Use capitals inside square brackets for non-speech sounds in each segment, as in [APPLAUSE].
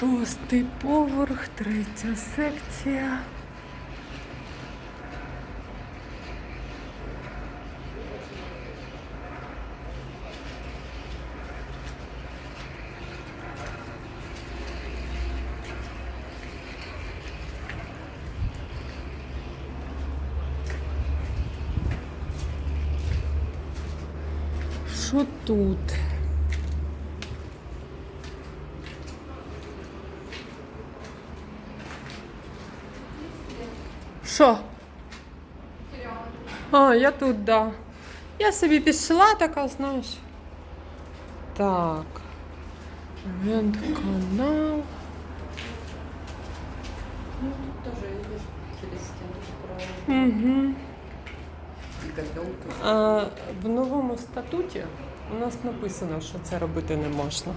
Шостий поверх, третя секція. Що тут? Що? А, я тут, да. Я собі пішла така, знаєш. Так. Вент-канал. Тоже идешь через стену. Угу. А, в новому статуті у нас написано, що це робити не можна.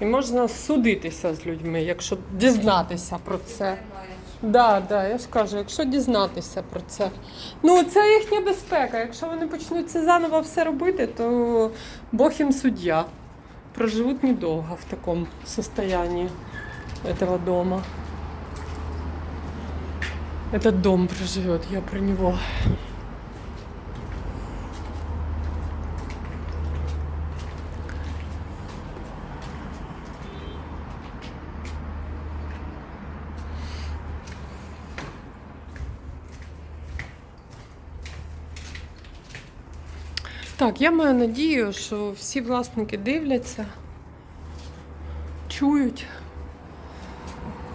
І можна судитися з людьми, якщо дізнатися про це. Да, да, я ж кажу, якщо дізнатися про це. Ну, це їхня безпека. Якщо вони почнуть це заново все робити, то Бог їм суддя. Проживуть недовго в такому состоянии этого дома. Этот дом проживет, я про него. Так, я маю надію, що всі власники дивляться, чують,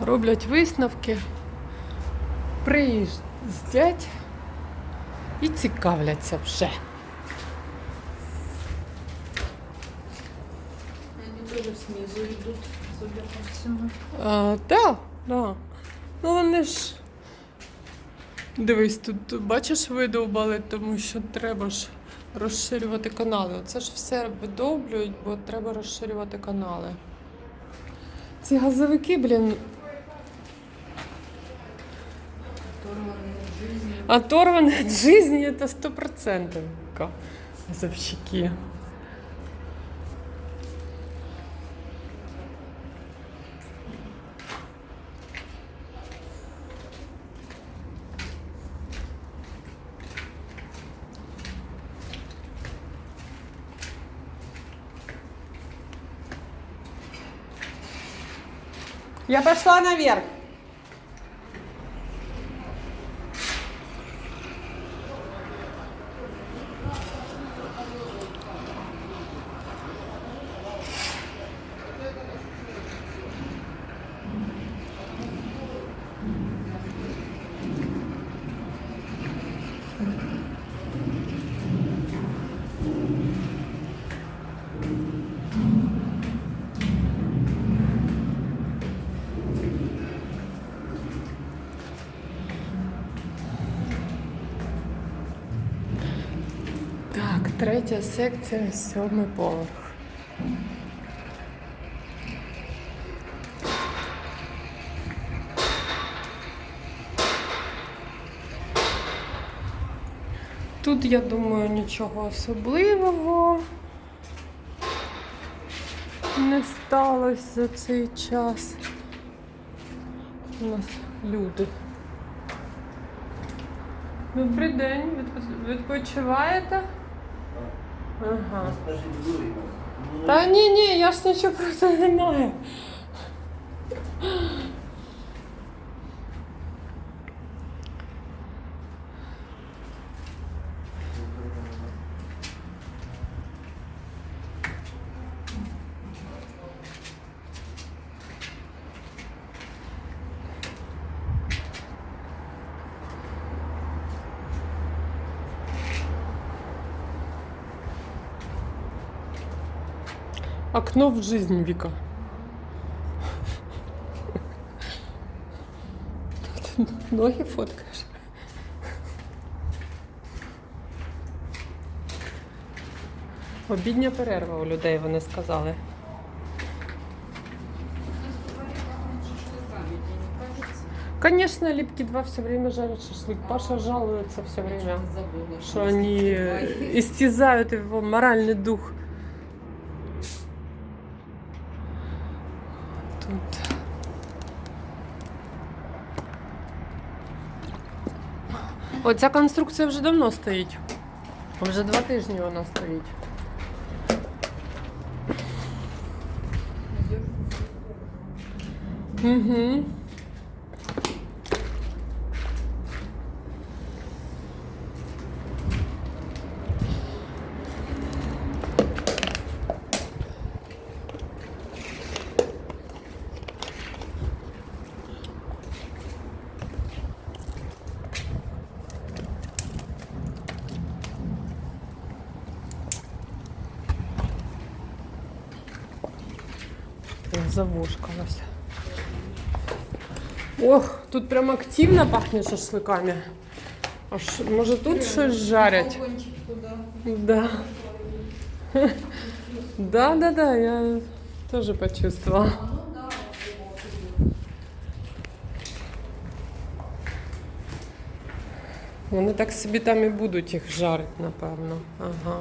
роблять висновки, приїздять і цікавляться вже. Они тоже снизу идут, судя по всему. А, да, да. Ну вони ж. Дивись, тут бачиш, видовбали, тому що треба ж розширювати канали. Оце ж все видовблюють, бо треба розширювати канали. Ці газовики, блін, Оторванные от жизни. оторвані від життя це сто процентів газовщики. Я пошла наверх. Так, третя секція, сьомий поверх. Тут, я думаю, нічого особливого не сталося за цей час. У нас люди. Добрий день, відпочиваєте? Ага. Та ні, ні, я ж нічого про це не маю. Окно в жизнь, Вика. Ты ноги [LAUGHS] фоткаешь. Обідня перерва у людей, вони сказали. Конечно, Липки 2 все время жарят шашлык. Паша жалуется все время, Забыла, что они э, истязают его моральный дух. Оця конструкція вже давно стоїть. Вже два тижні вона стоїть. Угу. Завошкалась. Ох, тут прям активно пахнет шашлыками. Аж, може тут щось жарять? Туда. Да. Да, да, да, я тоже почувствовала. Ну Вони так собі там і будуть їх жарити, напевно. Ага.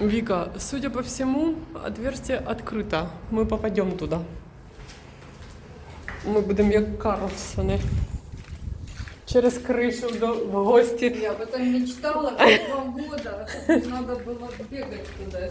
Вика, судя по всему, отверстие открыто. Мы попадем туда. Ми будемо як Карлсони. Через кришу до в гості. Я об этом мечтала как два года. Надо было бегать туда.